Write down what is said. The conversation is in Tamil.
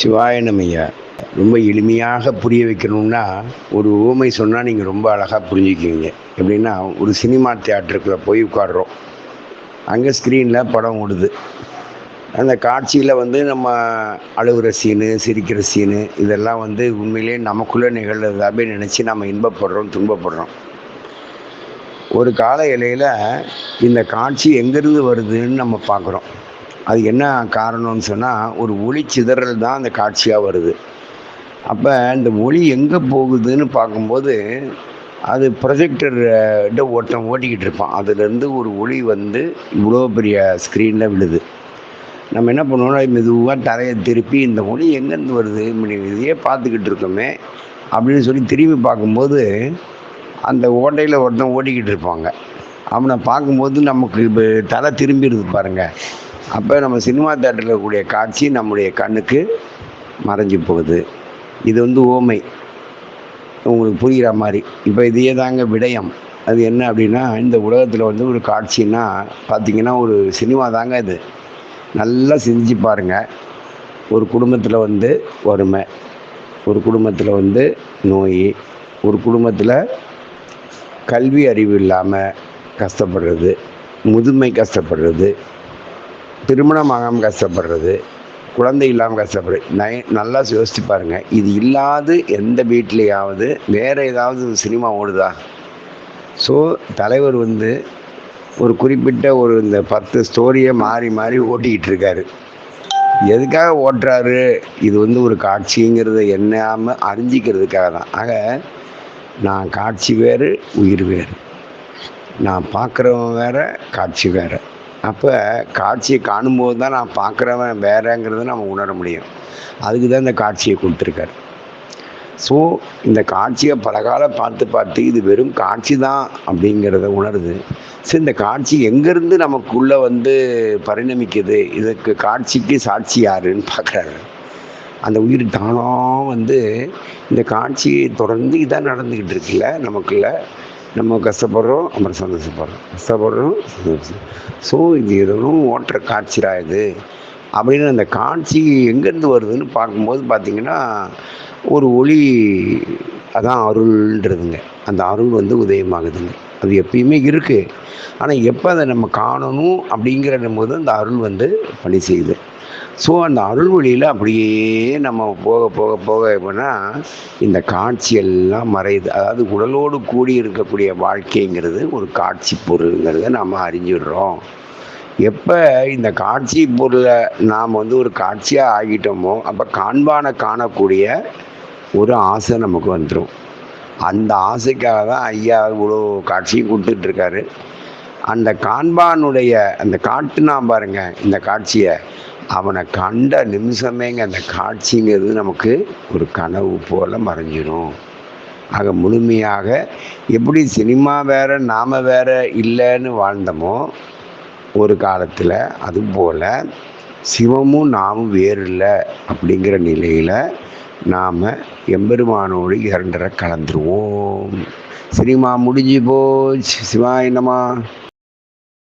சிவாய நம்மையா ரொம்ப எளிமையாக புரிய வைக்கணும்னா ஒரு ஊமை சொன்னால் நீங்கள் ரொம்ப அழகாக புரிஞ்சுக்குவீங்க. எப்படின்னா ஒரு சினிமா தியேட்டருக்குள்ளே போய் உட்காடுறோம் அங்கே ஸ்க்ரீனில் படம் ஓடுது. அந்த காட்சியில் வந்து நம்ம அழுகிற சீனு சிரிக்கிற சீனு இதெல்லாம் வந்து உண்மையிலே நமக்குள்ளே நிகழ்றதாவே நினச்சி நம்ம இன்பப்படுறோம் துன்பப்படுறோம். ஒரு கால இலையில் இந்த காட்சி எங்கேருந்து வருதுன்னு நம்ம பார்க்குறோம். அது என்ன காரணம்னு சொன்னால் ஒரு ஒளி சிதறல் தான் அந்த காட்சியாக வருது. அப்போ இந்த ஒளி எங்கே போகுதுன்னு பார்க்கும்போது அது ப்ரொஜெக்டர் ஓட்டம் ஓட்டிக்கிட்டு இருப்பான். அதுலேருந்து ஒரு ஒளி வந்து இவ்வளோ பெரிய ஸ்க்ரீனில் விழுது. நம்ம என்ன பண்ணுவோம்னா மெதுவாக தரையை திருப்பி இந்த ஒளி எங்கேருந்து வருது? இதையே பார்த்துக்கிட்டு இருக்கோமே அப்படின்னு சொல்லி திரும்பி பார்க்கும்போது அந்த ஓட்டையில் ஒருத்தன் ஓட்டிக்கிட்டு இருப்பாங்க. அவனை பார்க்கும்போது நமக்கு இப்போ தலை திரும்பிடுது பாருங்கள் அப்போ நம்ம சினிமா தேட்டரில் இருக்கக்கூடிய காட்சி நம்முடைய கண்ணுக்கு மறைஞ்சு போகுது. இது வந்து ஓமை. உங்களுக்கு புரிகிற மாதிரி. இப்போ இதையே தாங்க விடயம். அது என்ன அப்படின்னா இந்த உலகத்தில் வந்து ஒரு காட்சின்னா பார்த்திங்கன்னா ஒரு சினிமா தாங்க இது. நல்லா செஞ்சு பாருங்கள் ஒரு குடும்பத்தில் வந்து வறுமை ஒரு குடும்பத்தில் வந்து நோய் ஒரு குடும்பத்தில் கல்வி அறிவு இல்லாமல் கஷ்டப்படுறது முதுமை கஷ்டப்படுறது திருமணம் ஆகாமல் கஷ்டப்படுறது குழந்தை இல்லாமல் கஷ்டப்படுறது நை நல்லா யோசித்து பாருங்கள் இது இல்லாது எந்த வீட்லேயாவது வேறு ஏதாவது சினிமா ஓடுதா? ஸோ தலைவர் வந்து ஒரு குறிப்பிட்ட ஒரு இந்த பத்து ஸ்டோரியை மாறி மாறி ஓட்டிக்கிட்டு இருக்காரு. எதுக்காக ஓட்டுறாரு? இது வந்து ஒரு காட்சிங்கிறது எண்ணாமல் அறிஞ்சிக்கிறதுக்காக தான். ஆக நான் காட்சி வேறு உயிர் வேறு. நான் பார்க்குறவன் வேற காட்சி வேறு. அப்போ காட்சியை காணும்போது தான் நான் பார்க்குறவன் வேறங்கிறத நம்ம உணர முடியும். அதுக்கு தான் இந்த காட்சியை கொடுத்துருக்காரு. ஸோ இந்த காட்சியை பல காலம் பார்த்து பார்த்து இது வெறும் காட்சி தான் அப்படிங்கிறத உணருது. ஸோ இந்த காட்சி எங்கேருந்து நமக்குள்ளே வந்து பரிணமிக்குது? இதுக்கு காட்சிக்கு சாட்சி யாருன்னு பார்க்குறாரு. அந்த உயிர் தானாக வந்து இந்த காட்சியை தொடர்ந்து இதான் நடந்துக்கிட்டு இருக்குல்ல நமக்குள்ள. நம்ம கஷ்டப்படுறோம் அப்புறம் சந்தோஷப்படுறோம். கஷ்டப்படுறோம் சந்தோஷம் ஸோ இது எதுவும் ஓட்டுற காட்சிடா இது. அப்படின்னு அந்த காட்சி எங்கேருந்து வருதுன்னு பார்க்கும்போது பார்த்திங்கன்னா ஒரு ஒளி அதான் அருள்ன்றதுங்க. அந்த அருள் வந்து உதயமாகுதுங்க. அது எப்பயுமே இருக்குது ஆனால் எப்போ அதை நம்ம காணணும் அப்படிங்கிற போது அந்த அருள் வந்து பணி செய்யுது. ஸோ அந்த அருள் வழியில் அப்படியே நம்ம போக போக போக எப்படின்னா இந்த காட்சியெல்லாம் மறையுது. அதாவது உடலோடு கூடி இருக்கக்கூடிய வாழ்க்கைங்கிறது ஒரு காட்சி பொருளுங்கிறத நம்ம அறிஞ்சிடுறோம். எப்போ இந்த காட்சி பொருளை நாம் வந்து ஒரு காட்சியாக ஆகிட்டோமோ அப்போ காண்பான காணக்கூடிய ஒரு ஆசை நமக்கு வந்துடும் அந்த ஆசைக்காக தான் ஐயா இவ்வளோ காட்சியும் கொடுத்துட்ருக்காரு. அந்த காண்பானுடைய அந்த காட்டுனா பாருங்க இந்த காட்சியை அவனை கண்ட நிமிஷமேங்க அந்த காட்சிங்கிறது நமக்கு ஒரு கனவு போல் மறைஞ்சிடும் ஆக முழுமையாக எப்படி சினிமா வேற நாம் வேற இல்லைன்னு வாழ்ந்தோமோ ஒரு காலத்தில் அதுபோல் சிவமும் நாமும் வேறு இல்லை அப்படிங்கிற நிலையில் நாம் எம்பெருமானோடு இரண்டரை கலந்துருவோம். சினிமா முடிஞ்சு போச்சு. சிவா என்னம்மா